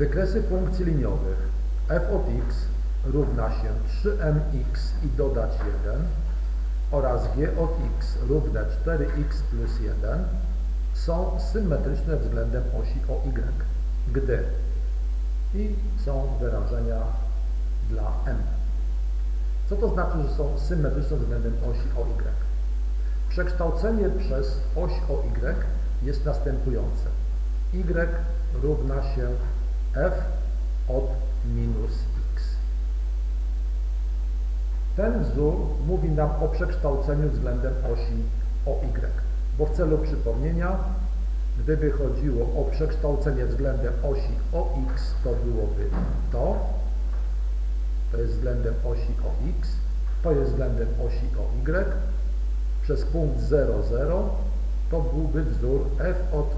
Wykresy funkcji liniowych f od x równa się 3mx i dodać 1 oraz g od x równe 4x plus 1 są symetryczne względem osi OY, gdy i są wyrażenia dla m. Co to znaczy, że są symetryczne względem osi OY? Przekształcenie przez oś OY jest następujące. y równa się f od minus x. Ten wzór mówi nam o przekształceniu względem osi OY, bo w celu przypomnienia, gdyby chodziło o przekształcenie względem osi OX, to byłoby to, to jest względem osi OX, to jest względem osi OY, przez punkt 0, 0, to byłby wzór f od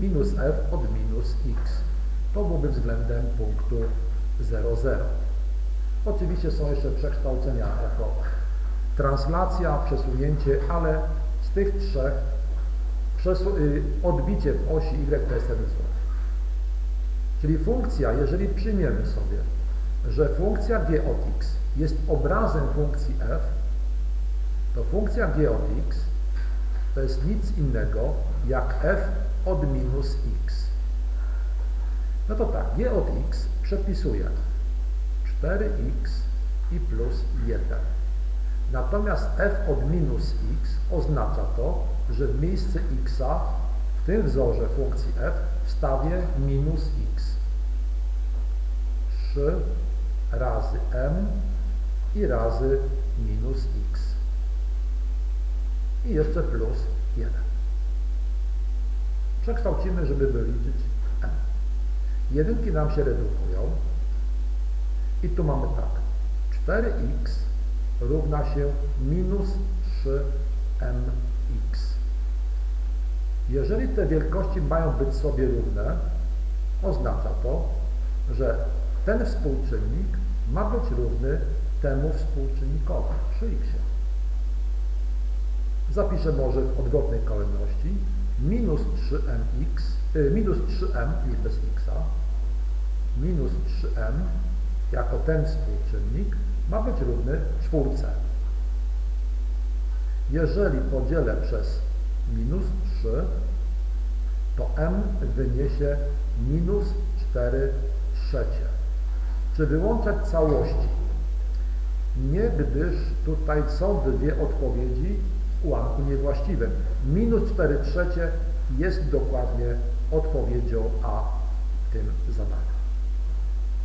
minus f od minus x. To byłby względem punktu 0, 0. Oczywiście są jeszcze przekształcenia jako translacja, przesunięcie, ale z tych trzech y, odbicie w osi y to jest ten wzór. Czyli funkcja, jeżeli przyjmiemy sobie, że funkcja g od x jest obrazem funkcji f, to funkcja g od x to jest nic innego jak f od minus x. No to tak, g od x przepisuje 4x i plus 1. Natomiast f od minus x oznacza to, że w miejsce x w tym wzorze funkcji f wstawię minus x. 3 razy m i razy minus x. I jeszcze plus 1. Przekształcimy, żeby wyliczyć. Jedynki nam się redukują. I tu mamy tak. 4x równa się minus 3mx. Jeżeli te wielkości mają być sobie równe, oznacza to, że ten współczynnik ma być równy temu współczynnikowi, 3x. Zapiszę może w odwrotnej kolejności minus 3mx, y, minus 3m, nie bez x, minus 3m jako ten współczynnik ma być równy czwórce. Jeżeli podzielę przez minus 3, to m wyniesie minus 4 trzecie. Czy wyłączać całości? Nie, gdyż tutaj są dwie odpowiedzi w ułamku niewłaściwym. Minus 4 trzecie jest dokładnie odpowiedzią A w tym zadaniu.